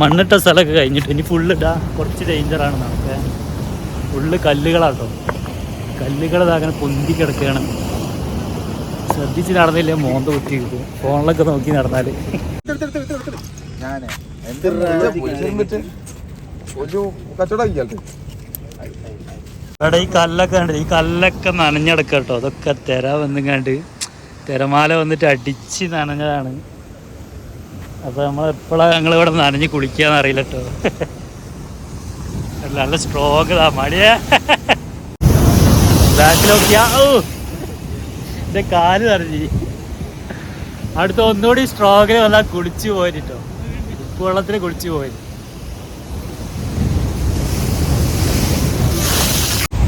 മണ്ണിട്ട സ്ഥലമൊക്കെ കഴിഞ്ഞിട്ട് ഇനി ഫുള്ള് ഇടാ കുറച്ച് ഡേഞ്ചറാണ് നമുക്ക്. ഫുള്ള് കല്ലുകളാട്ടോ. കല്ലുകൾ അങ്ങനെ പൊന്തി കിടക്കുകയാണ്. ശ്രദ്ധിച്ച് നടന്നില്ലേ? മോന്ത കുത്തി കിട്ടും ഫോണിലൊക്കെ നോക്കി നടന്നാൽ. ഇവിടെ ഈ കല്ലൊക്കെ കണ്ടത് ഈ കല്ലൊക്കെ നനഞ്ഞെടുക്കട്ടോ കേട്ടോ. അതൊക്കെ തിര വന്നുങ്ങാണ്ട് തിരമാല വന്നിട്ട് അടിച്ച് നനഞ്ഞതാണ്. അപ്പൊ നമ്മൾ എപ്പോഴാണ് ഞങ്ങൾ ഇവിടെ നനഞ്ഞ് കുളിക്കാന്ന് അറിയില്ല കേട്ടോ നല്ല സ്ട്രോങ് ഇതാ മടിയേ. ബാക്കിൽ നോക്കിയാ ഓ എന്റെ കാൽ നിറഞ്ഞി. അടുത്ത ഒന്നുകൂടി സ്ട്രോങ്ങിൽ വന്നാൽ കുളിച്ചു പോയിട്ടോ ഉപ്പ് വെള്ളത്തിന് കുളിച്ചു പോയി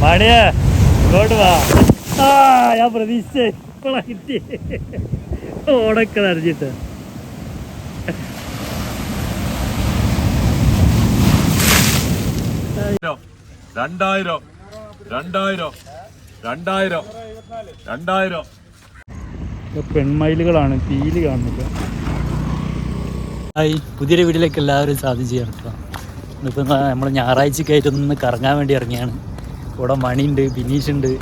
മടിയേ ഇങ്ങോട്ട് വാ. ആ ഞാൻ പ്രതീക്ഷിച്ചേ ഇപ്പോഴാ കിട്ടി ഓടൊക്കെ നനഞ്ഞിട്ട്. രണ്ടായിരം രണ്ടായിരം രണ്ടായിരം രണ്ടായിരം പെൺമയിലുകളാണ് തീൽ കാണുന്നത്. ഹായ് പുതിയൊരു വീട്ടിലേക്ക് എല്ലാവരും സാധ്യം കേട്ടോ ഇന്നിപ്പോൾ നമ്മൾ ഞായറാഴ്ചക്കായിട്ട് ഒന്ന് കറങ്ങാൻ വേണ്ടി ഇറങ്ങിയാണ്. ഇവിടെ മണിയുണ്ട് ബിനീഷ് ഉണ്ട്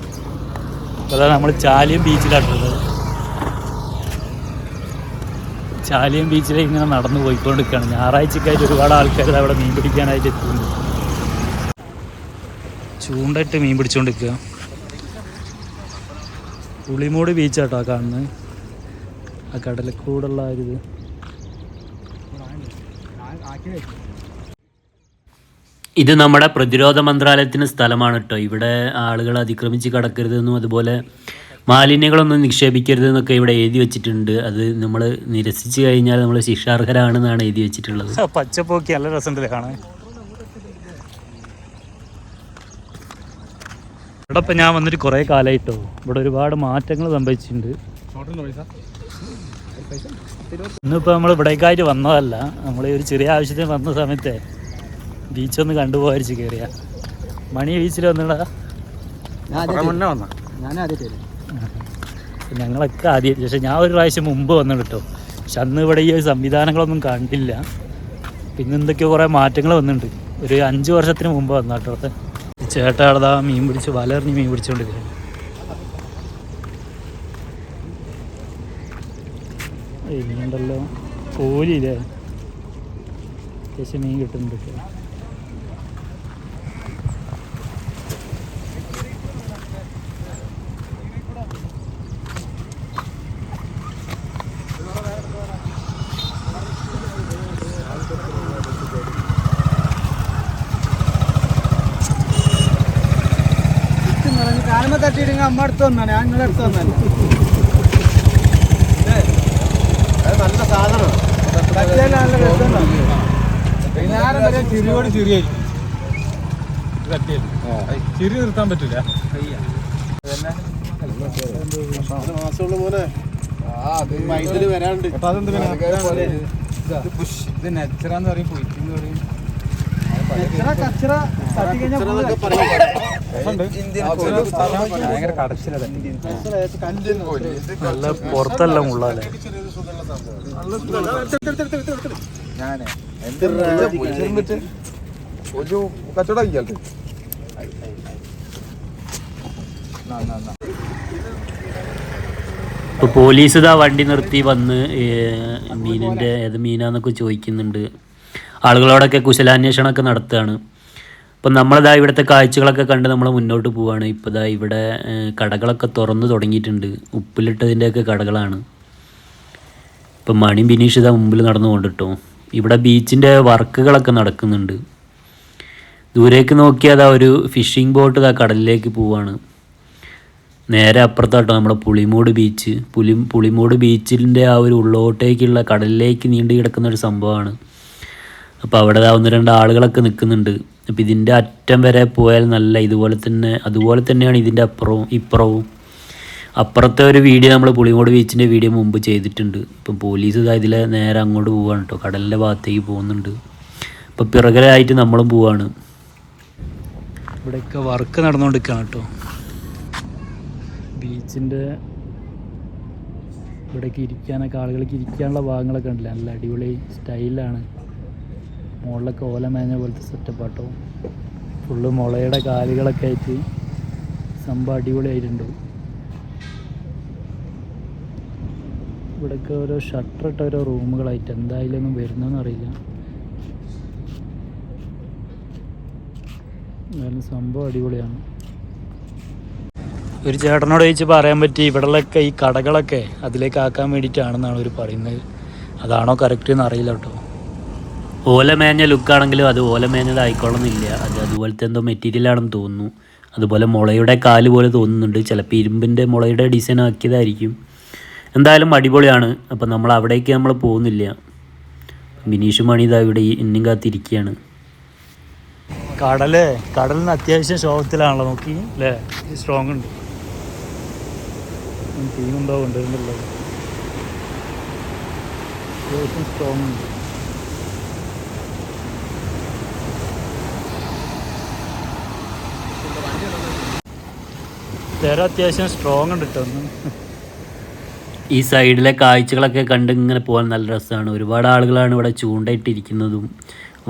അപ്പോൾ നമ്മൾ ചാലിയം ബീച്ചിലാട്ടുള്ളത് ചാലിയം ബീച്ചിലേക്ക് ഇങ്ങനെ നടന്നു പോയിക്കൊണ്ടിരിക്കുകയാണ്. ഞായറാഴ്ചക്കായിട്ട് ഒരുപാട് ആൾക്കാർ അവിടെ മീൻ പിടിക്കാനായിട്ട് എത്തുന്നു ചൂണ്ടയിട്ട് മീൻ പിടിച്ചുകൊണ്ടിരിക്കുക പുളിമൂട് ബീച്ചാട്ടോ ആ കാണുന്നത് ആ കടലക്കൂടുള്ള ഒരു ഇത്. ഇത് നമ്മുടെ പ്രതിരോധ മന്ത്രാലയത്തിന് സ്ഥലമാണ് കേട്ടോ. ഇവിടെ ആളുകൾ അതിക്രമിച്ച് കടക്കരുതെന്നും അതുപോലെ മാലിന്യങ്ങളൊന്നും നിക്ഷേപിക്കരുതെന്നൊക്കെ ഇവിടെ എഴുതി വെച്ചിട്ടുണ്ട്. അത് നമ്മൾ നിരസിച്ചു കഴിഞ്ഞാൽ നമ്മൾ ശിക്ഷാർഹരാണെന്നാണ് എഴുതി വെച്ചിട്ടുള്ളത്. പച്ചപ്പോക്കി നല്ല രസം കാണാൻ? ഇവിടെ ഇപ്പം ഞാൻ വന്നിട്ട് കുറേ കാലമായിട്ടോ ഇവിടെ ഒരുപാട് മാറ്റങ്ങൾ സംഭവിച്ചിട്ടുണ്ട്. ഇന്നിപ്പോൾ നമ്മൾ ഇവിടേക്കായിട്ട് വന്നതല്ല. നമ്മൾ ഒരു ചെറിയ ആവശ്യത്തിന് വന്ന സമയത്തെ ബീച്ചൊന്ന് കണ്ടുപോകാരിച്ച് കയറിയ മണി ബീച്ചിൽ വന്നിടാ. മുന്നേ വന്ന ഞാൻ ആദ്യമായിട്ട് ഞങ്ങളൊക്കെ ആദ്യം പക്ഷെ ഞാൻ ഒരു പ്രാവശ്യം മുമ്പ് വന്നു കേട്ടോ. പക്ഷെ അന്ന് ഇവിടെ ഈ സംവിധാനങ്ങളൊന്നും കണ്ടില്ല. പിന്നെ എന്തൊക്കെയോ കുറേ മാറ്റങ്ങൾ വന്നിട്ടുണ്ട്. ഒരു അഞ്ച് വർഷത്തിന് മുമ്പ് വന്ന കേട്ടോ അവിടെ ഈ ചേട്ടാ അവിടെ മീൻ പിടിച്ച് വലറിഞ്ഞ് മീൻ പിടിച്ചുകൊണ്ടിരിക്കുന്നു ഇനിയുണ്ടല്ലോ. കോലിയില്ലേ അത്യാവശ്യം മീൻ കിട്ടുന്നുണ്ട്. അമ്മ അടുത്ത് ഞാൻ നിങ്ങളുടെ അടുത്ത് വന്നല്ല നല്ല സാധനമാണ്. നല്ല രസമുണ്ടാവും വൈകുന്നേരം വരെ ചിരിയോട് ചിരിയായിരിക്കും ചിരി നിർത്താൻ പറ്റില്ല മാസമുള്ള പോലെ മൈൻഡിൽ വരാണ്ട് ഇത് നെച്ചറാന്ന് പറയും പൊയ്ക്കെന്ന് പറയും. കച്ചറ കടച്ചിലത് നല്ല പുറത്തെല്ലാം ഉള്ളതല്ലേ? ഞാനേ ഒരു കച്ചവടം ഇയാൾക്ക്. ഇപ്പോൾ പോലീസ് ഇതാ വണ്ടി നിർത്തി വന്ന് മീനിന്റെ മീനിന്റെ ഏത് മീനാന്നൊക്കെ ചോദിക്കുന്നുണ്ട്. ആളുകളോടൊക്കെ കുശലാന്വേഷണമൊക്കെ നടത്തുകയാണ്. അപ്പം നമ്മളിതാ ഇവിടുത്തെ കാഴ്ചകളൊക്കെ കണ്ട് നമ്മൾ മുന്നോട്ട് പോവുകയാണ് ഇപ്പോൾ ഇതാ ഇവിടെ കടകളൊക്കെ തുറന്നു തുടങ്ങിയിട്ടുണ്ട്. ഉപ്പിലിട്ടതിന്റെയൊക്കെ കടകളാണ്. ഇപ്പം മണി ബിനീഷ് ഇതാ മുമ്പിൽ നടന്നു കൊണ്ടിട്ടോ ഇവിടെ ബീച്ചിന്റെ വർക്കുകളൊക്കെ നടക്കുന്നുണ്ട്. ദൂരേക്ക് നോക്കിയാൽ അതാ ഒരു ഫിഷിംഗ് ബോട്ട് ഇതാ കടലിലേക്ക് പോവുകയാണ് നേരെ അപ്പുറത്താട്ടോ നമ്മുടെ പുളിമൂട് ബീച്ച്. പുലി പുളിമൂട് ബീച്ചിന്റെ ആ ഒരു ഉള്ളോട്ടേക്കുള്ള കടലിലേക്ക് നീണ്ടു കിടക്കുന്ന ഒരു സംഭവമാണ്. അപ്പോൾ അവിടെ ഒന്ന് രണ്ട് ആളുകളൊക്കെ നിൽക്കുന്നുണ്ട്. അപ്പോൾ ഇതിന്റെ അറ്റം വരെ പോയാൽ നല്ല ഇതുപോലെ തന്നെ അതുപോലെ തന്നെയാണ് ഇതിന്റെ അപ്പുറവും ഇപ്പുറവും. അപ്പുറത്തെ ഒരു വീഡിയോ നമ്മൾ പുളിമോട് ബീച്ചിന്റെ വീഡിയോ മുമ്പ് ചെയ്തിട്ടുണ്ട്. ഇപ്പം പോലീസ് ഇതാ ഇതിലെ നേരെ അങ്ങോട്ട് പോവാണ് കേട്ടോ കടലിന്റെ ഭാഗത്തേക്ക് പോകുന്നുണ്ട്. ഇപ്പം പിറകലായിട്ട് നമ്മളും പോവാണ്. ഇവിടെയൊക്കെ വർക്ക് നടന്നുകൊണ്ടിരിക്കുകയാണ് കേട്ടോ ബീച്ചിന്റെ ഇവിടേക്ക് ഇരിക്കാനൊക്കെ ആളുകൾക്ക് ഇരിക്കാനുള്ള ഭാഗങ്ങളൊക്കെ ഉണ്ടല്ലോ നല്ല അടിപൊളി സ്റ്റൈലാണ്. മുകളിലൊക്കെ ഓല മേഞ്ഞ പോലത്തെ സെറ്റപ്പ് ആട്ടോ. ഫുള്ള് മുളയുടെ കാലുകളൊക്കെ ആയിട്ട് സംഭവം അടിപൊളിയായിട്ടുണ്ട്. ഇവിടെയൊക്കെ ഓരോ ഷട്ടർ ഇട്ട ഓരോ റൂമുകളായിട്ട് എന്തായാലും ഒന്നും വരുന്നതെന്ന് അറിയില്ല. എന്തായാലും സംഭവം അടിപൊളിയാണ്. ഒരു ചേട്ടനോട് ചോദിച്ച് പറയാൻ പറ്റി ഇവിടെയൊക്കെ ഈ കടകളൊക്കെ അതിലേക്ക് ആക്കാൻ വേണ്ടിയിട്ടാണെന്നാണ് അവർ പറയുന്നത്. അതാണോ കറക്റ്റ് എന്ന് അറിയില്ല കേട്ടോ. ഓലമേഞ്ഞ ലുക്കാണെങ്കിലും അത് ഓലമേഞ്ഞതായിക്കോളന്നില്ല. അത് അതുപോലത്തെ എന്തോ മെറ്റീരിയൽ ആണെന്ന് തോന്നുന്നു. അതുപോലെ മുളയുടെ കാൽ പോലെ തോന്നുന്നുണ്ട്. ചിലപ്പോൾ ഇരുമ്പിന്റെ മുളയുടെ ഡിസൈൻ ആക്കിയതായിരിക്കും. എന്തായാലും അടിപൊളിയാണ്. അപ്പോൾ നമ്മൾ അവിടേക്ക് നമ്മൾ പോകുന്നില്ല. ബിനീഷ് മണി ഇതാ ഇവിടെ ഇന്നും കാത്തിരിക്കുകയാണ്. കടൽ കടലിന് അത്യാവശ്യം ശോഭത്തിലാണല്ലോ. നോക്കി. അല്ലേ? സ്ട്രോങ് ഉണ്ട്. തീമുണ്ടോ കൊണ്ടുവരുന്നുള്ളത് അത്യാവശ്യം സ്ട്രോങ് ഉണ്ട്. തിര അത്യാവശ്യം സ്ട്രോങ് ഉണ്ട് കേട്ടോ ഈ സൈഡിലെ കാഴ്ചകളൊക്കെ കണ്ട് ഇങ്ങനെ പോകാൻ നല്ല രസമാണ് ഒരുപാട് ആളുകളാണ് ഇവിടെ ചൂണ്ടയിട്ടിരിക്കുന്നതും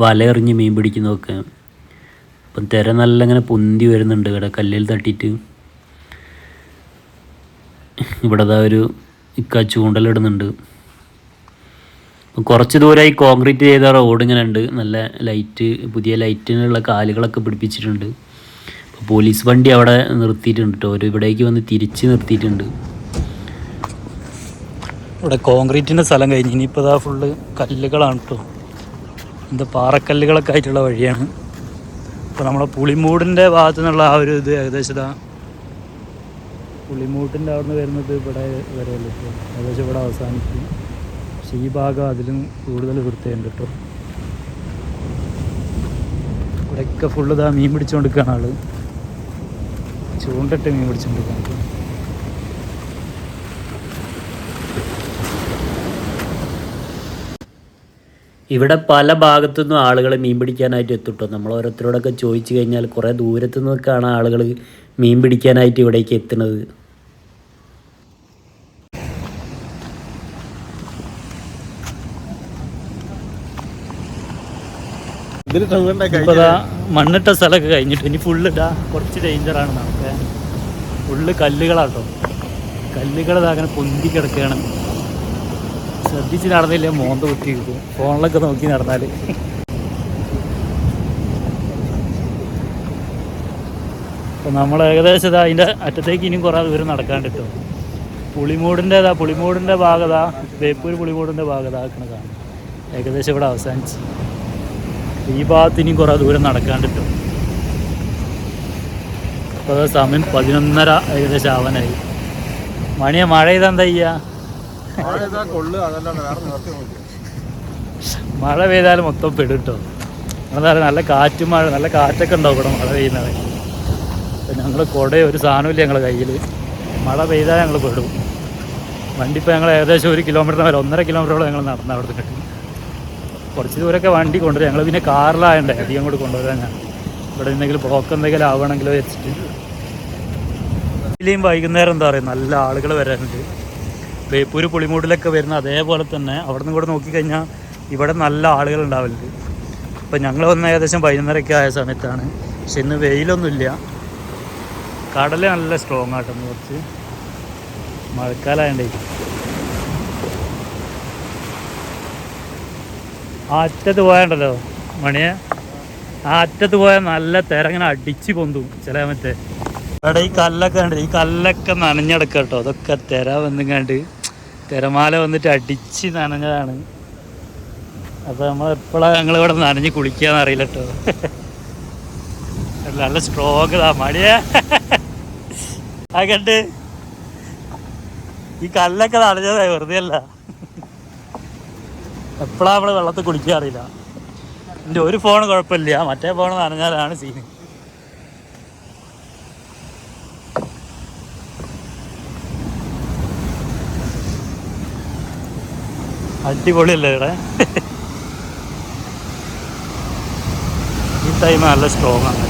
വലയെറിഞ്ഞ് മീൻ പിടിക്കുന്നതൊക്കെ. അപ്പം തിര നല്ല ഇങ്ങനെ പൊന്തി വരുന്നുണ്ട് ഇവിടെ കല്ലിൽ തട്ടിയിട്ട്. ഇവിടെ ഒരു ഇക്ക ചൂണ്ടലിടുന്നുണ്ട്. കുറച്ച് ദൂരമായി കോൺക്രീറ്റ് ചെയ്ത റോഡ് ഇങ്ങനെ ഉണ്ട്. നല്ല ലൈറ്റ് പുതിയ ലൈറ്റിനുള്ള കാലുകളൊക്കെ പിടിപ്പിച്ചിട്ടുണ്ട്. പോലീസ് വണ്ടി അവിടെ നിർത്തിയിട്ടുണ്ട് കേട്ടോ ഒരു ഇവിടേക്ക് വന്ന് തിരിച്ച് നിർത്തിയിട്ടുണ്ട്. ഇവിടെ കോൺക്രീറ്റിന്റെ സ്ഥലം കഴിഞ്ഞ്. ഇനിയിപ്പോൾ ഇതാ ഫുള്ള് കല്ലുകളാണ് കേട്ടോ ഇത് പാറക്കല്ലുകളൊക്കെ ആയിട്ടുള്ള വഴിയാണ്. ഇപ്പോൾ നമ്മളെ പുളിമൂടിന്റെ ഭാഗത്തു നിന്നുള്ള ആ ഒരു ഇത് ഏകദേശം ഇതാ. പുളിമൂട്ടിന്റെ അവിടെ നിന്ന് വരുന്നത് ഇവിടെ വരെയല്ലേ ഏകദേശം ഇവിടെ അവസാനിക്കും പക്ഷേ ഈ ഭാഗം അതിലും കൂടുതൽ വൃത്തിയുണ്ട് കേട്ടോ ഇവിടെയൊക്കെ ഫുള്ള് ഇതാ മീൻ പിടിച്ചുകൊണ്ടിരിക്കുകയാണ് ആൾ. ചൂണ്ടിട്ട് മീൻ പിടിച്ചുകൊണ്ടിരിക്കുകയാണ് ഇവിടെ പല ഭാഗത്തുനിന്നും ആളുകൾ മീൻ പിടിക്കാനായിട്ട് എത്തിട്ടോ? നമ്മൾ ഓരോരുത്തരോടൊക്കെ ചോദിച്ചു കഴിഞ്ഞാൽ കുറേ ദൂരത്തു നിന്നൊക്കെയാണ് ആളുകൾ മീൻ പിടിക്കാനായിട്ട് ഇവിടേക്ക് എത്തുന്നത്. ഇപ്പോൾ മണ്ണിട്ട സ്ഥലമൊക്കെ കഴിഞ്ഞിട്ട് ഇനി ഫുള്ള് ഇതാ കുറച്ച് ഡേഞ്ചറാണ് നമുക്ക്. ഫുള്ള് കല്ലുകളാട്ടോ. കല്ലുകൾ അങ്ങനെ പൊന്തി കിടക്കുകയാണ്. ശ്രദ്ധിച്ച് നടന്നില്ല? മോന്ത കുത്തി കിട്ടും ഫോണിലൊക്കെ നോക്കി നടന്നാൽ അപ്പോൾ നമ്മൾ ഏകദേശം ഇതാ അതിന്റെ അറ്റത്തേക്ക് ഇനിയും കുറേ ദൂരം നടക്കാണ്ട് കേട്ടോ പുളിമൂടിന്റെ ഇതാ പുളിമൂടിന്റെ ഭാഗത വേപ്പൂർ പുളിമൂടിന്റെ ഭാഗത കാണാം ഏകദേശം ഇവിടെ അവസാനിച്ച്. ഈ ഭാഗത്ത് ഇനിയും കുറേ ദൂരം നടക്കാണ്ടിട്ടു അപ്പോൾ അത് സമയം പതിനൊന്നര ഏകദേശം ആവാനായി. മണിയെ മഴ ചെയ്താൽ എന്താ ചെയ്യുക മഴ പെയ്താൽ മൊത്തം പെടും കേട്ടോ നല്ല കാറ്റും മഴ നല്ല കാറ്റൊക്കെ ഉണ്ടാവും ഇവിടെ മഴ പെയ്യുന്നത്. അപ്പം ഞങ്ങൾ കുട ഒരു സാധനമില്ല ഞങ്ങളുടെ കയ്യിൽ മഴ പെയ്താൽ ഞങ്ങൾ പെടും. വണ്ടി ഇപ്പോൾ ഞങ്ങൾ ഏകദേശം ഒരു കിലോമീറ്റർ വരെ ഒന്നര കിലോമീറ്ററോളം ഞങ്ങൾ നടന്ന അവിടെ കിട്ടും. കുറച്ച് ദൂരമൊക്കെ വണ്ടി കൊണ്ടുവരും. ഞങ്ങൾ പിന്നെ കാറിലായണ്ടേ അധികം കൂടെ കൊണ്ടുവരാൻ ഞാൻ. ഇവിടെ എന്തെങ്കിലും ബ്ലോക്ക് എന്തെങ്കിലും ആവണമെങ്കിലോ വെച്ചിട്ട്. ഇതിലെയും വൈകുന്നേരം എന്താ പറയുക? നല്ല ആളുകൾ വരാനുണ്ട്. ബേപ്പൂർ പുളിമൂടിലൊക്കെ വരുന്ന അതേപോലെ തന്നെ അവിടെ നിന്ന് കൂടെ നോക്കിക്കഴിഞ്ഞാൽ ഇവിടെ നല്ല ആളുകൾ ഉണ്ടാവലുണ്ട്. ഇപ്പം ഞങ്ങൾ വന്ന ഏകദേശം വൈകുന്നേരമൊക്കെ ആയ സമയത്താണ്. പക്ഷെ ഇന്ന് വെയിലൊന്നുമില്ല. കടൽ നല്ല സ്ട്രോങ് ആട്ടെന്ന് കുറച്ച്. മഴക്കാലമായണ്ടേ ആ അറ്റത്ത് പോയാണ്ടല്ലോ മണിയെ? ആ അറ്റത്ത് പോയാൽ നല്ല തിരങ്ങനെ അടിച്ച് പൊന്തും ചില മറ്റേ ഇവിടെ ഈ കല്ലൊക്കെ ഉണ്ട് ഈ കല്ലൊക്കെ നനഞ്ഞടക്ക കേട്ടോ അതൊക്കെ തിര വന്നുങ്ങാണ്ട് തിരമാല വന്നിട്ട് അടിച്ച് നനഞ്ഞതാണ്. അപ്പോൾ നമ്മൾ എപ്പോഴാണ് ഞങ്ങൾ ഇവിടെ നനഞ്ഞ് കുളിക്കാന്ന് അറിയില്ല കേട്ടോ നല്ല സ്ട്രോങ് ഇതാ മടിയാ ആ കണ്ട്. ഈ കല്ലൊക്കെ നനഞ്ഞതായി വെറുതെ അല്ല എപ്പോഴാണ് നമ്മൾ വെള്ളത്തിൽ കുളിക്കാൻ അറിയില്ല. എന്റെ ഒരു ഫോൺ കുഴപ്പമില്ല. മറ്റേ ഫോൺ നനഞ്ഞാലാണ് സീന് അടിപൊളിയല്ലേ ഇവിടെ? ഈ ടൈം നല്ല സ്ട്രോങ് ആണ്.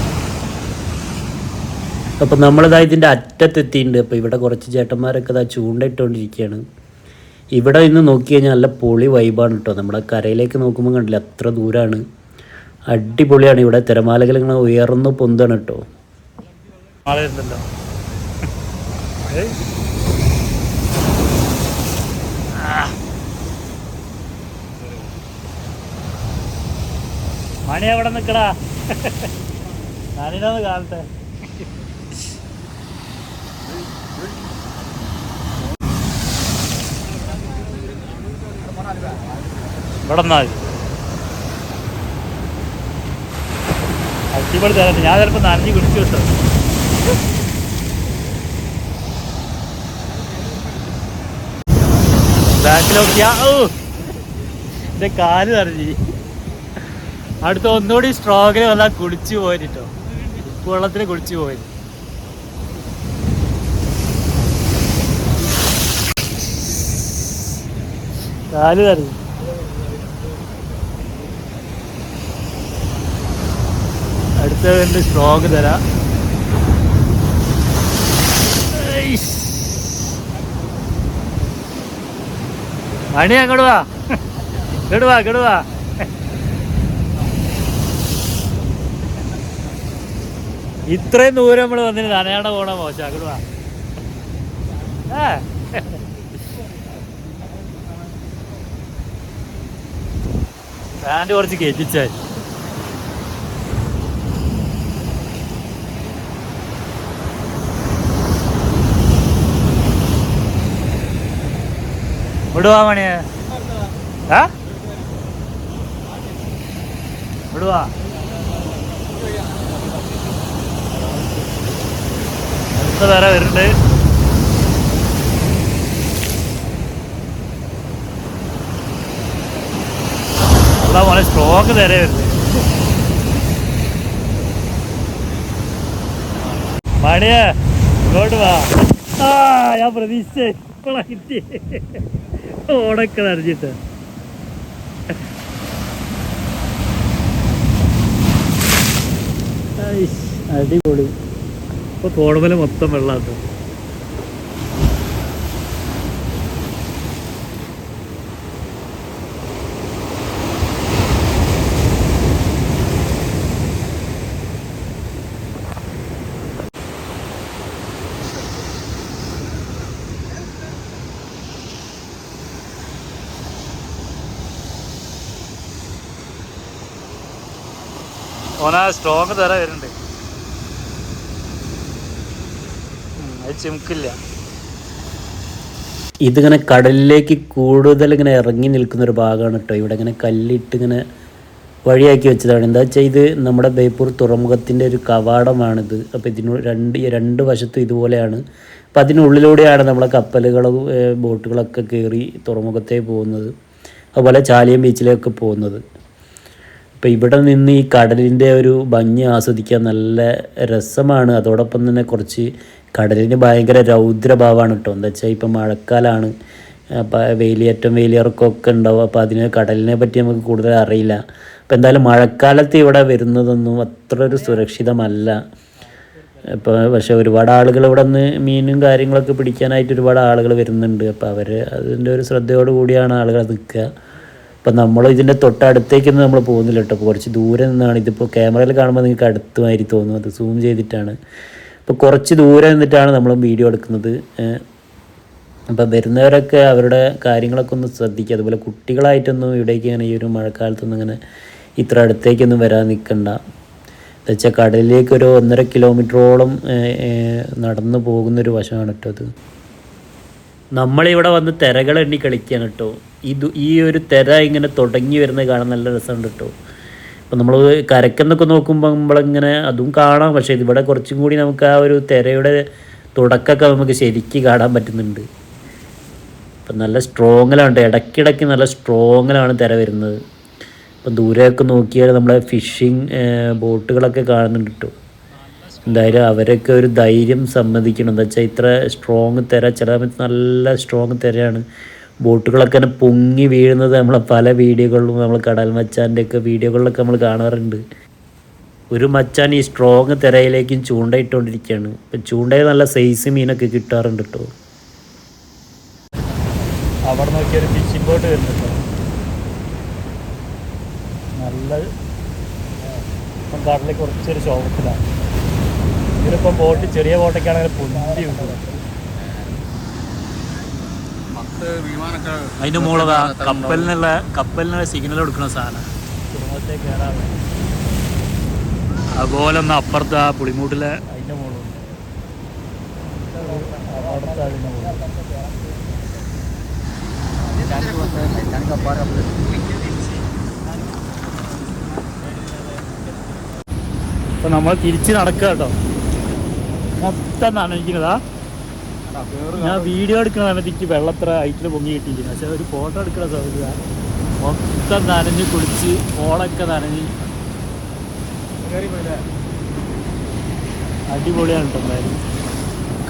അപ്പം നമ്മളിതാ ഇതിന്റെ അറ്റത്തെത്തിയിട്ടുണ്ട്. അപ്പോൾ ഇവിടെ കുറച്ച് ചേട്ടന്മാരൊക്കെ ഇതാ ചൂണ്ടയിട്ടുകൊണ്ടിരിക്കുകയാണ്. ഇവിടെ ഇന്ന് നോക്കി കഴിഞ്ഞാൽ നല്ല പൊളി വൈബാണ് കേട്ടോ നമ്മുടെ കരയിലേക്ക് നോക്കുമ്പോൾ കണ്ടില്ല അത്ര ദൂരമാണ് അടിപൊളിയാണ് ഇവിടെ. തിരമാലകൾ ഇങ്ങനെ ഉയർന്നു പൊന്താണ് കേട്ടോ മണി എവിടെ നിൽക്കടാ ഞാനിതൊന്ന് കാണട്ടെ ഇവിടെ നിന്നാ മതി അടിപൊളി തരാം. ഞാൻ ചിലപ്പോൾ നനഞ്ഞ് കുടിച്ചു കിട്ടും. ബാക്കിലോക്കിയാ. ഓ എന്റെ കാൽ നിറഞ്ഞി അടുത്ത ഒന്നുകൂടി സ്ട്രോങ്ങിൽ വന്നാൽ കുടിച്ചു പോയിട്ടോ ഉപ്പ് വെള്ളത്തിന് കുടിച്ചു പോയി കാൽ നിറഞ്ഞു അടുത്ത രണ്ട് സ്ട്രോങ് തരാം. മണി അങ്ങോട്ട് വാ. ഇങ്ങോട്ട് വാ ഇത്രയും ദൂരം നമ്മൾ വന്നിട്ട് നനയാണ്ട പോണ മോശം അങ്ങോട്ട് ആ. പാന്റ് കുറച്ച് കയറ്റിച്ചാൽ വിടുവാ മണിയെ. ആ? വിടുവാ അടുത്ത വേറെ വരുന്നുണ്ട് അതാ മോനെ നേരെ വരുന്നത് മണിയെ ഇങ്ങോട്ട് വാ. ആ ഞാൻ പ്രതീക്ഷിച്ചേ കിട്ടി ഓടൊക്കെ നിറഞ്ഞിട്ട് അടിപൊളി. ഇപ്പൊ തോടുമല മൊത്തം വെള്ളാത്ത ഓനാ സ്ട്രോങ് തര വരുന്നുണ്ട്. അത് ചിമുക്കില്ല. ഇതിങ്ങനെ കടലിലേക്ക് കൂടുതൽ ഇങ്ങനെ ഇറങ്ങി നിൽക്കുന്ന ഒരു ഭാഗമാണ് കേട്ടോ ഇവിടെ ഇങ്ങനെ കല്ലിട്ട് ഇങ്ങനെ വഴിയാക്കി വെച്ചതാണ്. എന്താ വെച്ചാൽ ഇത് നമ്മുടെ ബേപ്പൂർ തുറമുഖത്തിന്റെ ഒരു കവാടമാണിത്. അപ്പോൾ ഇതിന് രണ്ട് രണ്ട് വശത്തും ഇതുപോലെയാണ്. അപ്പം അതിനുള്ളിലൂടെയാണ് നമ്മളെ കപ്പലുകളും ബോട്ടുകളൊക്കെ കയറി തുറമുഖത്തേക്ക് പോകുന്നത്. അതുപോലെ ചാലിയം ബീച്ചിലേക്ക് പോകുന്നത്. അപ്പോൾ ഇവിടെ നിന്ന് ഈ കടലിന്റെ ഒരു ഭംഗി ആസ്വദിക്കാൻ നല്ല രസമാണ്. അതോടൊപ്പം തന്നെ കുറച്ച് കടലിന് ഭയങ്കര രൗദ്രഭാവമാണ് കേട്ടോ. എന്താ വെച്ചാൽ ഇപ്പം മഴക്കാലമാണ് അപ്പോൾ വേലിയേറ്റം വേലിയിറക്കമൊക്കെ ഉണ്ടാവും. അപ്പോൾ അതിന് കടലിനെ പറ്റി നമുക്ക് കൂടുതൽ അറിയില്ല. അപ്പോൾ എന്തായാലും മഴക്കാലത്ത് ഇവിടെ വരുന്നതൊന്നും അത്ര ഒരു സുരക്ഷിതമല്ല. ഇപ്പോൾ പക്ഷേ ഒരുപാട് ആളുകൾ ഇവിടെ നിന്ന് മീനും കാര്യങ്ങളൊക്കെ പിടിക്കാനായിട്ട് ഒരുപാട് ആളുകൾ വരുന്നുണ്ട്. അപ്പോൾ അവർ അതിന്റെ ഒരു ശ്രദ്ധയോടു കൂടിയാണ് ആളുകൾ നിൽക്കുക. അപ്പം നമ്മൾ ഇതിന്റെ തൊട്ടടുത്തേക്കൊന്നും നമ്മൾ പോകുന്നില്ല കേട്ടോ. കുറച്ച് ദൂരെ നിന്നാണ്. ഇതിപ്പോൾ ക്യാമറയിൽ കാണുമ്പോൾ നിങ്ങൾക്ക് അടുത്തുമാതിരി തോന്നും. അത് സൂം ചെയ്തിട്ടാണ്. അപ്പോൾ കുറച്ച് ദൂരെ നിന്നിട്ടാണ് നമ്മൾ വീഡിയോ എടുക്കുന്നത്. അപ്പം വരുന്നവരൊക്കെ അവരുടെ കാര്യങ്ങളൊക്കെ ഒന്ന് ശ്രദ്ധിക്കുക. അതുപോലെ കുട്ടികളായിട്ടൊന്നും ഇവിടേക്ക് ഇങ്ങനെ ഈ ഒരു മഴക്കാലത്തൊന്നും ഇങ്ങനെ ഇത്ര അടുത്തേക്കൊന്നും വരാൻ നിൽക്കണ്ട. എന്താ വെച്ചാൽ കടലിലേക്ക് ഒരു ഒന്നര കിലോമീറ്ററോളം നടന്നു പോകുന്നൊരു വശമാണ് കേട്ടോ അത്. നമ്മളിവിടെ വന്ന് തിരകൾ എണ്ണി കളിക്കുകയാണ് കേട്ടോ. ഇത് ഈ ഒരു തിര ഇങ്ങനെ തുടങ്ങി വരുന്നത് കാണാൻ നല്ല രസമുണ്ട് കേട്ടോ. ഇപ്പം നമ്മൾ കരക്കെന്നൊക്കെ നോക്കുമ്പോൾ നമ്മളിങ്ങനെ അതും കാണാം. പക്ഷേ ഇതിവിടെ കുറച്ചും കൂടി നമുക്ക് ആ ഒരു തിരയുടെ തുടക്കമൊക്കെ നമുക്ക് ശരിക്ക് കാണാൻ പറ്റുന്നുണ്ട്. അപ്പം നല്ല സ്ട്രോങ്ങിലാണ്. ഇടയ്ക്കിടയ്ക്ക് നല്ല സ്ട്രോങ്ങിലാണ് തിര വരുന്നത്. അപ്പം ദൂരെയൊക്കെ നോക്കിയാൽ നമ്മളെ ഫിഷിങ് ബോട്ടുകളൊക്കെ കാണുന്നുണ്ട് കേട്ടോ. എന്തായാലും അവരൊക്കെ ഒരു ധൈര്യം സമ്മതിക്കണം. എന്താ വെച്ചാൽ ഇത്ര സ്ട്രോങ് തിര ചില സമയത്ത് നല്ല സ്ട്രോങ് തിരയാണ്. ബോട്ടുകളൊക്കെ പൊങ്ങി വീഴുന്നത് നമ്മളെ പല വീഡിയോകളിലും നമ്മൾ കടൽ മച്ചാന്റെ ഒക്കെ വീഡിയോകളിലൊക്കെ നമ്മൾ കാണാറുണ്ട്. ഒരു മച്ചാൻ ഈ സ്ട്രോങ് തിരയിലേക്കും ചൂണ്ടയിട്ടുകൊണ്ടിരിക്കുകയാണ് ഇപ്പം ചൂണ്ടയിൽ നല്ല സൈസ് മീനൊക്കെ കിട്ടാറുണ്ട് കേട്ടോ അവിടെ നോക്കിയൊരു ഫിഷിംഗ് ബോട്ട് വരുന്നുണ്ട് നല്ല കടലിൽ കുറച്ചൊരു ശോഭത്തിലാണ് ഇതിലിപ്പം ബോട്ട് ചെറിയ ബോട്ടൊക്കെ ആണെങ്കിൽ പൊന്തി വിട്ടു പത്ത് മുകളിലാ കപ്പലിനുള്ള കപ്പലിനുള്ള സിഗ്നൽ കൊടുക്കുന്ന സാധനം. കുടുംബത്തെ അതുപോലെ ഒന്ന് അപ്പുറത്ത് ആ പുളിമൂട്ടിലെ അവിടുത്തെ മുകളിൽ ഇപ്പൊ നമ്മൾ തിരിച്ച് നടക്കുക കേട്ടോ മൊത്തം നനയിക്കുന്നതാ ഞാൻ വീഡിയോ എടുക്കുന്ന സമയത്തേക്ക് വെള്ളത്ര ഹൈറ്റിൽ പൊങ്ങി കിട്ടിയിരിക്കുന്നത് പക്ഷെ ഒരു ഫോട്ടോ എടുക്കുന്ന സമയത്ത് മൊത്തം നനഞ്ഞ് കുളിച്ച് ഓളൊക്കെ നനഞ്ഞ് അടിപൊളിയാണ് കേട്ടോ എന്തായാലും.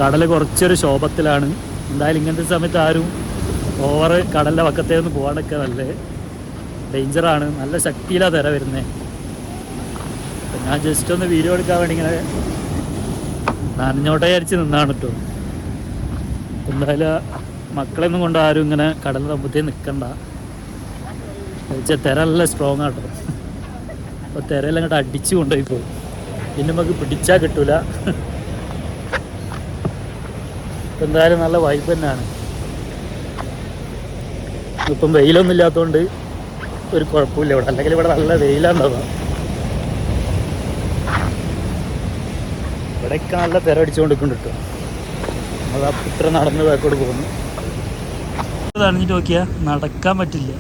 കടൽ കുറച്ചൊരു ശോഭത്തിലാണ്. എന്തായാലും ഇങ്ങനത്തെ സമയത്ത് ആരും ഓവർ കടലിന്റെ പക്കത്തേന്ന് പോകാനൊക്കെ നല്ല ഡേഞ്ചറാണ് നല്ല ശക്തിയിലാണ് തിര വരുന്നത് ഞാൻ ജസ്റ്റ് ഒന്ന് വീഡിയോ എടുക്കാൻ വേണ്ടി ഇങ്ങനെ നനഞ്ഞോട്ടെ അരിച്ച് നിന്നാണ് കേട്ടോ എന്തായാലും മക്കളെയൊന്നും കൊണ്ട് ആരും ഇങ്ങനെ കടൽ തമ്പത്തേ നിൽക്കണ്ട വെച്ചാൽ തിരല്ല സ്ട്രോങ് ആട്ടോ അപ്പോൾ തിരയെല്ലാം അങ്ങോട്ട് അടിച്ചു കൊണ്ടുപോയി പോകും പിന്നെ നമുക്ക് പിടിച്ചാൽ കിട്ടൂല. എന്തായാലും നല്ല വൈബ് തന്നെയാണ്. ഇപ്പം വെയിലൊന്നും ഇല്ലാത്തതുകൊണ്ട് ഒരു കുഴപ്പമില്ല ഇവിടെ. അല്ലെങ്കിൽ ഇവിടെ നല്ല വെയിലാണ്ടാവുക ഇവിടെയൊക്കെ നല്ല തിര അടിച്ചുകൊണ്ട് കിട്ടും അത് ഇത്ര നടന്ന് ബാക്കോട് പോകുന്നു. തണിഞ്ഞിട്ട് നോക്കിയാൽ നടക്കാൻ പറ്റില്ല.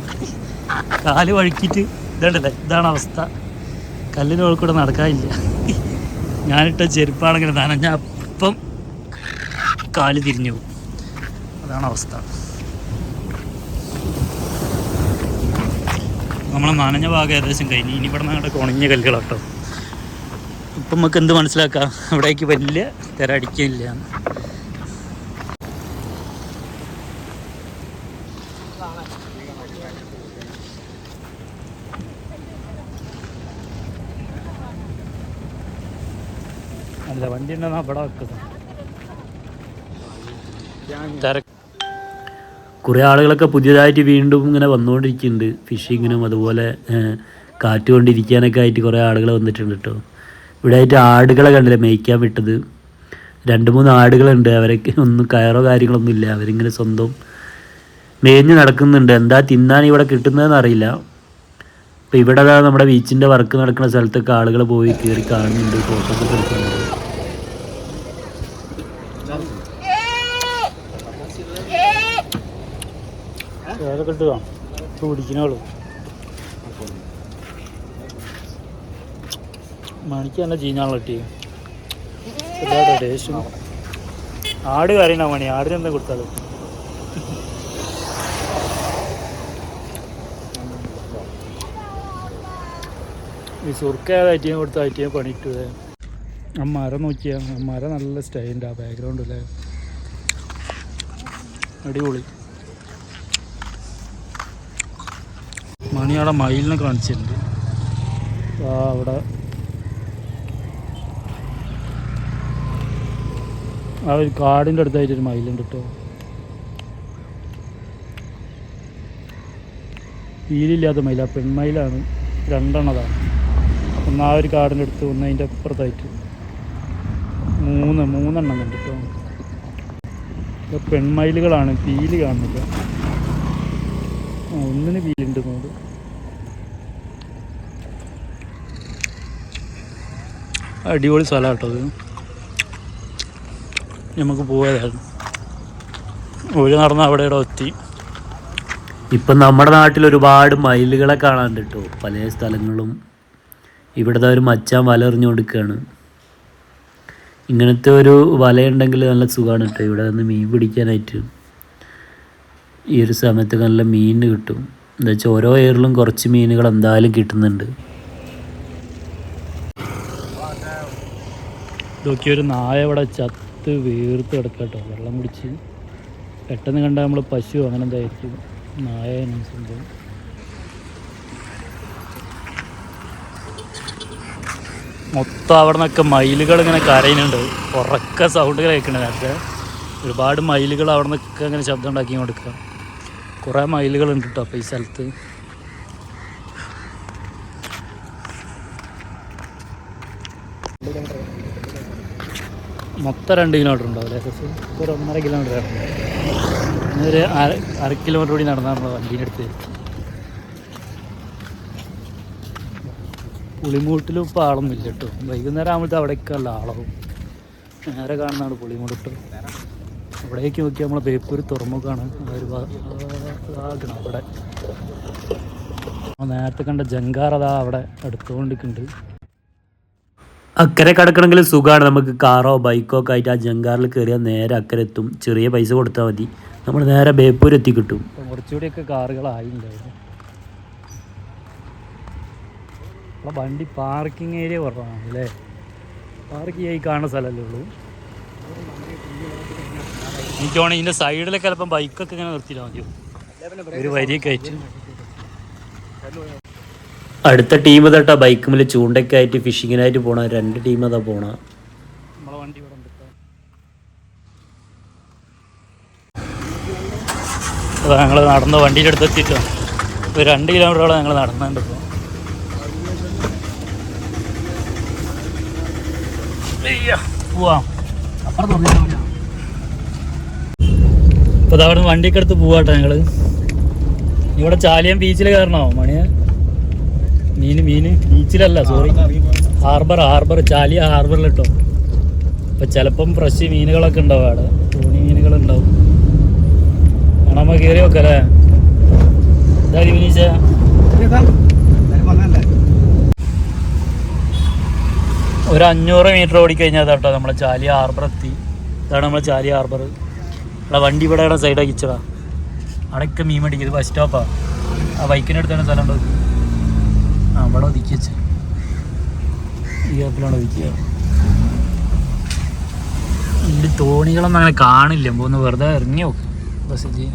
കാൽ വഴുക്കിയിട്ട് ഇതുണ്ടല്ലേ? ഇതാണ് അവസ്ഥ. കല്ലിന് കൂടെ നടക്കാനില്ല. ഞാനിട്ട ചെരുപ്പാണെങ്കിൽ നനഞ്ഞ അപ്പം കാൽ തിരിഞ്ഞു പോകും. അതാണ് അവസ്ഥ. നമ്മളെ നനഞ്ഞ ഭാഗം ഏകദേശം കഴിഞ്ഞു. ഇനി ഇവിടെ നിങ്ങളുടെ കുണഞ്ഞ കല്ലുകളാട്ടോ. ഇപ്പം നമുക്ക് എന്ത് മനസ്സിലാക്കാം? ഇവിടേക്ക് വലിയ തിര അടിക്കില്ല അല്ല വണ്ടി ഉണ്ടെന്നാ അവിടെ വെക്കുന്നത്. തിരക്ക്. കുറേ ആളുകളൊക്കെ പുതിയതായിട്ട് വീണ്ടും ഇങ്ങനെ വന്നുകൊണ്ടിരിക്കുന്നുണ്ട്. ഫിഷിങ്ങിനും അതുപോലെ കാറ്റ് കൊണ്ടിരിക്കാനൊക്കെ ആയിട്ട് കുറേ ആളുകൾ വന്നിട്ടുണ്ട് കേട്ടോ ഇവിടെ ആയിട്ട് ആടുകളെ കണ്ടില്ലേ മേയ്ക്കാൻ വിട്ടത്. രണ്ട് മൂന്ന് ആടുകളുണ്ട്. അവരൊക്കെ ഒന്നും കയറോ കാര്യങ്ങളൊന്നും ഇല്ല. അവരിങ്ങനെ സ്വന്തം മേഞ്ഞ് നടക്കുന്നുണ്ട്. എന്താ തിന്നാൻ ഇവിടെ കിട്ടുന്നതെന്ന് അറിയില്ല. അപ്പോൾ ഇവിടെ നമ്മുടെ ബീച്ചിന്റെ വർക്ക് നടക്കുന്ന സ്ഥലത്തൊക്കെ ആളുകൾ പോയി കയറി കാണുന്നുണ്ട് ഫോട്ടോസൊക്കെ എടുക്കുന്നുണ്ട്. വേറെ ഇട്ട് കാണും. പിടിക്കണോളൂ മണിക്ക് തന്നെ ചീഞ്ഞാണല്ലോ കിട്ടി ടേസ്റ്റ് ആട് കറിയണ മണി? ആടിന് എന്താ കൊടുത്താലും? ഈ സുർക്ക ഐറ്റിയും കൊടുത്ത ഐറ്റിയും പണിയിട്ടു ആ മരം നോക്കിയാ ആ മരം നല്ല സ്റ്റൈലുണ്ട് ആ ബാക്ക്ഗ്രൗണ്ട് അല്ലേ അടിപൊളി. മണിയാടെ മയിലിനെ കാണിച്ചിട്ടുണ്ട്. ആ അവിടെ. ആ ഒരു കാടിന്റെ അടുത്തായിട്ടൊരു മയിലുണ്ട് കേട്ടോ പീലില്ലാത്ത മയില പെൺമയിലാണ് രണ്ടെണ്ണതാണ്. ഒന്ന് ആ ഒരു കാടിന്റെ അടുത്ത് ഒന്ന് അതിന്റെ അപ്പുറത്തായിട്ട്. മൂന്ന് മൂന്നെണ്ണം ഉണ്ട് കേട്ടോ പെൺമയിലുകളാണ് പീലി കാണുന്നില്ല. ഒന്നിന് പീലുണ്ട് നോട് അടിപൊളി സ്ഥലമാണ് കേട്ടോ നമുക്ക് പോയതായിരുന്നു. ഒരു നടന്ന് അവിടെ എത്തി. ഇപ്പം നമ്മുടെ നാട്ടിൽ ഒരുപാട് മയിലുകളെ കാണാൻ കേട്ടോ. പല സ്ഥലങ്ങളും. ഇവിടുത്തെ ഒരു മച്ചാൻ വല എറിഞ്ഞു കൊടുക്കുകയാണ് ഇങ്ങനത്തെ ഒരു വലയുണ്ടെങ്കിൽ നല്ല സുഖമാണ് കേട്ടോ. ഇവിടെ നിന്ന് മീൻ പിടിക്കാനായിട്ട്. ഈ ഒരു സമയത്ത് നല്ല മീൻ കിട്ടും. എന്താ വെച്ചാൽ ഓരോ ഏറിലും കുറച്ച് മീനുകൾ എന്തായാലും കിട്ടുന്നുണ്ട്. ഇതൊക്കെ ഒരു നായ ഇവിടെ ചത്ത് വീർത്ത് കിടക്കുക കേട്ടോ വെള്ളം കുടിച്ച്. പെട്ടെന്ന് കണ്ടാൽ നമ്മൾ പശു അങ്ങനെ എന്തായിരിക്കും? നായ സംഭവം. മൊത്തം അവിടെ നിന്നൊക്കെ മയിലുകൾ ഇങ്ങനെ കരയുന്നുണ്ട്. ഉറക്ക സൗണ്ട് കേൾക്കണ നേരത്തെ. ഒരുപാട് മയിലുകൾ അവിടെ നിന്നൊക്കെ ഇങ്ങനെ ശബ്ദം ഉണ്ടാക്കി കൊടുക്കുക കുറേ മയിലുകളുണ്ട് കേട്ടോ അപ്പോൾ ഈ സ്ഥലത്ത്. മൊത്തം രണ്ട് കിലോമീറ്റർ ഉണ്ടാവും അല്ലേ സസ് ഒരു ഒന്നര കിലോമീറ്റർ ഒരു അര അര കിലോമീറ്റർ കൂടി നമ്മൾ വണ്ടീന്റെ അടുത്ത്. പുളിമൂട്ടിലും ഇപ്പോൾ ആളൊന്നും ഇല്ല കേട്ടോ. വൈകുന്നേരം ആകുമ്പോഴത്തെ അവിടേക്ക് ഉള്ള ആളാവും. നേരെ കാണുന്നതാണ് പുളിമൂട്ട്. അവിടേക്ക് നോക്കിയാൽ നമ്മളെ ബേപ്പൂർ തുറമുഖമാണ് ഒരു ഭാ- ആ ഇതാക്കണം അവിടെ നേരത്തെ കണ്ട ജങ്കാർ അതാ അവിടെ എടുത്തുകൊണ്ടിരിക്കുന്നുണ്ട് അക്കരെ കിടക്കണമെങ്കിൽ സുഖമാണ്. നമുക്ക് കാറോ ബൈക്കോ ഒക്കെ ആയിട്ട് ആ ജങ്കാറിൽ കയറിയാൽ നേരെ അക്കരെ എത്തും. ചെറിയ പൈസ കൊടുത്താൽ മതി. നമ്മൾ നേരെ ബേപ്പൂർ എത്തി കിട്ടും. കുറച്ചുകൂടിയൊക്കെ കാറുകളായി വണ്ടി പാർക്കിംഗ് ഏരിയ കുറവാണ് അല്ലേ പാർക്ക് ആയി കാണുന്ന സ്ഥലമല്ലേ ഉള്ളൂ? എനിക്ക് തോന്നുന്നു ഇതിന്റെ സൈഡിലൊക്കെ ചിലപ്പം ബൈക്കൊക്കെ ഇങ്ങനെ നിർത്തിയില്ല മതിയോ? ഒരു വരിയൊക്കെ ആയിട്ട്. അടുത്ത ടീം തൊട്ടാ ബൈക്കുമിൽ ചൂണ്ടൊക്കെ ആയിട്ട് ഫിഷിങ്ങിനായിട്ട് പോണ. രണ്ട് ടീം അതാ പോണ. അപ്പോൾ ഞങ്ങൾ നടന്ന് വണ്ടിയുടെ അടുത്ത് എത്തിയിട്ടോ ഒരു രണ്ട് കിലോമീറ്ററോളം ഞങ്ങൾ നടന്നുണ്ട് ഇപ്പോൾ പോവാം. അവിടെ വണ്ടിയൊക്കെ എടുത്ത് പോവാട്ടോ ഞങ്ങൾ ഇവിടെ ചാലിയം ബീച്ചിൽ കയറണോ മണിയാ? മീന് മീൻ. ബീച്ചിലല്ല സോറി ഹാർബർ ഹാർബർ ചാലിയ ഹാർബറിൽ അപ്പം ചിലപ്പം ഫ്രഷ് മീനുകളൊക്കെ ഉണ്ടാവും അവിടെ. തോണി മീനുകളുണ്ടാവും നമുക്ക് കയറി വെക്കല്ലേ ഇതാ വിനീച്ച ഒരു അഞ്ഞൂറ് മീറ്റർ ഓടിക്കഴിഞ്ഞാൽ കേട്ടോ നമ്മളെ ചാലിയ ഹാർബർ എത്തി. ഇതാണ് നമ്മളെ ചാലിയ ഹാർബർ ഇവിടെ വണ്ടി ഇവിടെ സൈഡ് സൈഡാക്കി വെച്ചടാ അവിടെയൊക്കെ മീൻ മേടിക്കും ഇത് ബസ് സ്റ്റോപ്പാ ആ. ബൈക്കിന്റെ അടുത്താണ് സ്ഥലം ഉണ്ടോ? ആ അവിടെ ഒതുക്കി വെച്ച്. ഈ ഗ്യാപ്പിലാണ് ഒതുക്കിയ ഇതിൽ തോണികളൊന്നും അങ്ങനെ കാണില്ല. പോകുന്ന വെറുതെ ഇറങ്ങി നോക്ക്. ബസ്സിൽ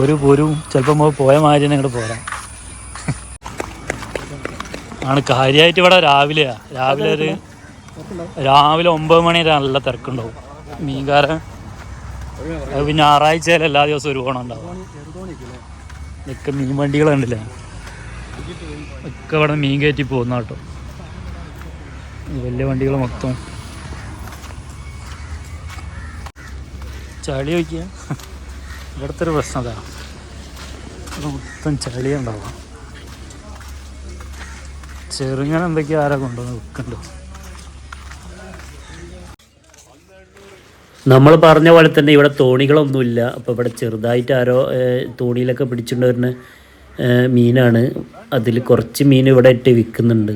ഒരു പോരും ചിലപ്പോൾ പോയ മാതിരി തന്നെ ഇങ്ങോട്ട് പോരാം. ആണ് കാര്യമായിട്ട് ഇവിടെ രാവിലെയാ. രാവിലെ ഒരു രാവിലെ ഒമ്പത് മണി വരെ നല്ല തിരക്കുണ്ടാവും. മീൻകാരൻ പിന്നെ ഞായറാഴ്ചയിൽ എല്ലാ ദിവസവും ഒരു ഓണം ഉണ്ടാവും ഇതൊക്കെ മീൻ വണ്ടികൾ കണ്ടില്ലേ? ഒക്കെ ഇവിടെ മീൻ കയറ്റി പോകുന്ന കേട്ടോ. വലിയ വണ്ടികൾ മൊത്തം. ചളി വയ്ക്കുക ഇവിടുത്തെ ഒരു പ്രശ്നം അതാ. മൊത്തം ചളി ഉണ്ടാവാം ചെറുങ്ങനെ എന്തൊക്കെയാ ആരാ കൊണ്ടുവന്ന് വെക്കണ്ടോ നമ്മൾ പറഞ്ഞ പോലെ തന്നെ ഇവിടെ തോണികളൊന്നുമില്ല. അപ്പോൾ ഇവിടെ ചെറുതായിട്ട് ആരോ തോണിയിലൊക്കെ പിടിച്ചിട്ടുണ്ട് മീനാണ്. അതിൽ കുറച്ച് മീൻ ഇവിടെ ഇട്ട് വിൽക്കുന്നുണ്ട്.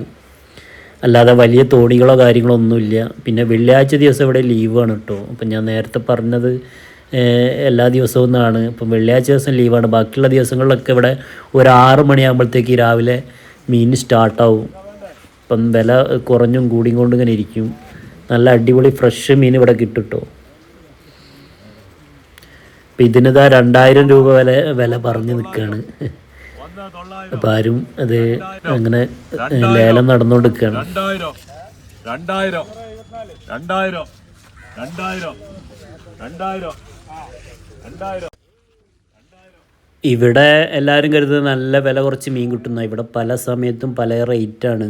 അല്ലാതെ വലിയ തോണികളോ കാര്യങ്ങളോ ഒന്നുമില്ല. പിന്നെ വെള്ളിയാഴ്ച ദിവസം ഇവിടെ ലീവാണ് കേട്ടോ. അപ്പം ഞാൻ നേരത്തെ പറഞ്ഞത് എല്ലാ ദിവസവും എന്നാണ് ഇപ്പം വെള്ളിയാഴ്ച ദിവസം ലീവാണ് ബാക്കിയുള്ള ദിവസങ്ങളിലൊക്കെ ഇവിടെ ഒരു ആറ് മണിയാകുമ്പോഴത്തേക്ക് രാവിലെ മീൻ സ്റ്റാർട്ടാവും. ഇപ്പം വില കുറഞ്ഞും കൂടിയും കൊണ്ടും ഇങ്ങനെ ഇരിക്കും. നല്ല അടിപൊളി ഫ്രഷ് മീൻ ഇവിടെ കിട്ടും കേട്ടോ അപ്പം ഇതിനിതാ രണ്ടായിരം രൂപ വില വില പറഞ്ഞു നിൽക്കുകയാണ് അപ്പം ആരും അത് അങ്ങനെ ലേലം നടന്നുകൊണ്ട് നിൽക്കുകയാണ് രണ്ടായിരം രണ്ടായിരം രണ്ടായിരം രണ്ടായിരം രണ്ടായിരം. ഇവിടെ എല്ലാവരും കരുതുന്നത് നല്ല വില കുറച്ച് മീൻ കിട്ടുന്ന ഇവിടെ പല സമയത്തും പല റേറ്റാണ്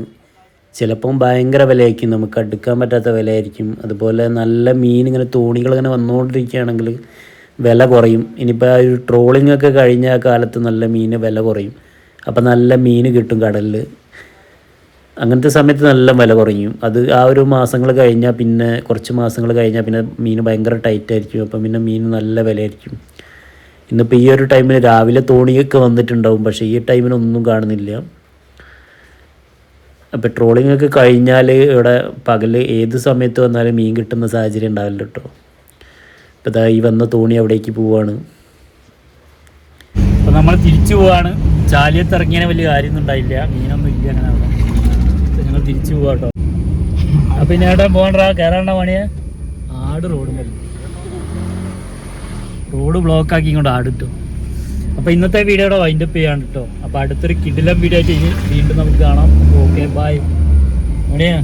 ചിലപ്പം ഭയങ്കര വിലയായിരിക്കും. നമുക്ക് അടുക്കാൻ പറ്റാത്ത വിലയായിരിക്കും. അതുപോലെ നല്ല മീൻ ഇങ്ങനെ തോണികൾ ഇങ്ങനെ വന്നുകൊണ്ടിരിക്കുകയാണെങ്കിൽ വില കുറയും. ഇനിയിപ്പോൾ ആ ഒരു ട്രോളിംഗ് ഒക്കെ കഴിഞ്ഞ കാലത്ത് നല്ല മീന് വില കുറയും. അപ്പം നല്ല മീൻ കിട്ടും കടലിൽ അങ്ങനത്തെ സമയത്ത് നല്ല വില കുറയും. അത് ആ ഒരു മാസങ്ങൾ കഴിഞ്ഞാൽ പിന്നെ കുറച്ച് മാസങ്ങൾ കഴിഞ്ഞാൽ പിന്നെ മീൻ ഭയങ്കര ടൈറ്റായിരിക്കും അപ്പം പിന്നെ മീൻ നല്ല വിലയായിരിക്കും. ഇന്നിപ്പോൾ ഈ ഒരു ടൈമിൽ രാവിലെ തോണിയൊക്കെ വന്നിട്ടുണ്ടാവും പക്ഷേ ഈ ടൈമിനൊന്നും കാണുന്നില്ല. പെട്രോളിംഗ് ഒക്കെ കഴിഞ്ഞാൽ ഇവിടെ പകൽ ഏത് സമയത്ത് വന്നാലും മീൻ കിട്ടുന്ന സാഹചര്യം ഉണ്ടാവില്ല കേട്ടോ ഇപ്പോൾ ഇതാ ഈ വന്ന തോണി അവിടേക്ക് പോവാണ്. അപ്പോൾ നമ്മൾ തിരിച്ചു പോവാണ്. ചാലിയത്ത് ഇറങ്ങിയാൽ വലിയ കാര്യമൊന്നും ഉണ്ടായില്ല. മീനൊന്നും ഇല്ല അങ്ങനെ അവിടെ. ഞങ്ങൾ തിരിച്ചു പോവാട്ടോ അപ്പം ഇനി ഏട്ടാ പോകണ്ട? കയറാണ്ട പണിയാ? ആട് റോഡ് റോഡ് ബ്ലോക്ക് ആക്കി ഇങ്ങോട്ട് ആടിട്ടോ. അപ്പോൾ ഇന്നത്തെ വീഡിയോയുടെ വൈൻഡപ്പ് ചെയ്യാണ് കേട്ടോ അപ്പോൾ അടുത്തൊരു കിടിലം വീഡിയോ ആയിട്ട് വീണ്ടും നമുക്ക് കാണാം. ഓക്കെ ബൈ എവിടെയാ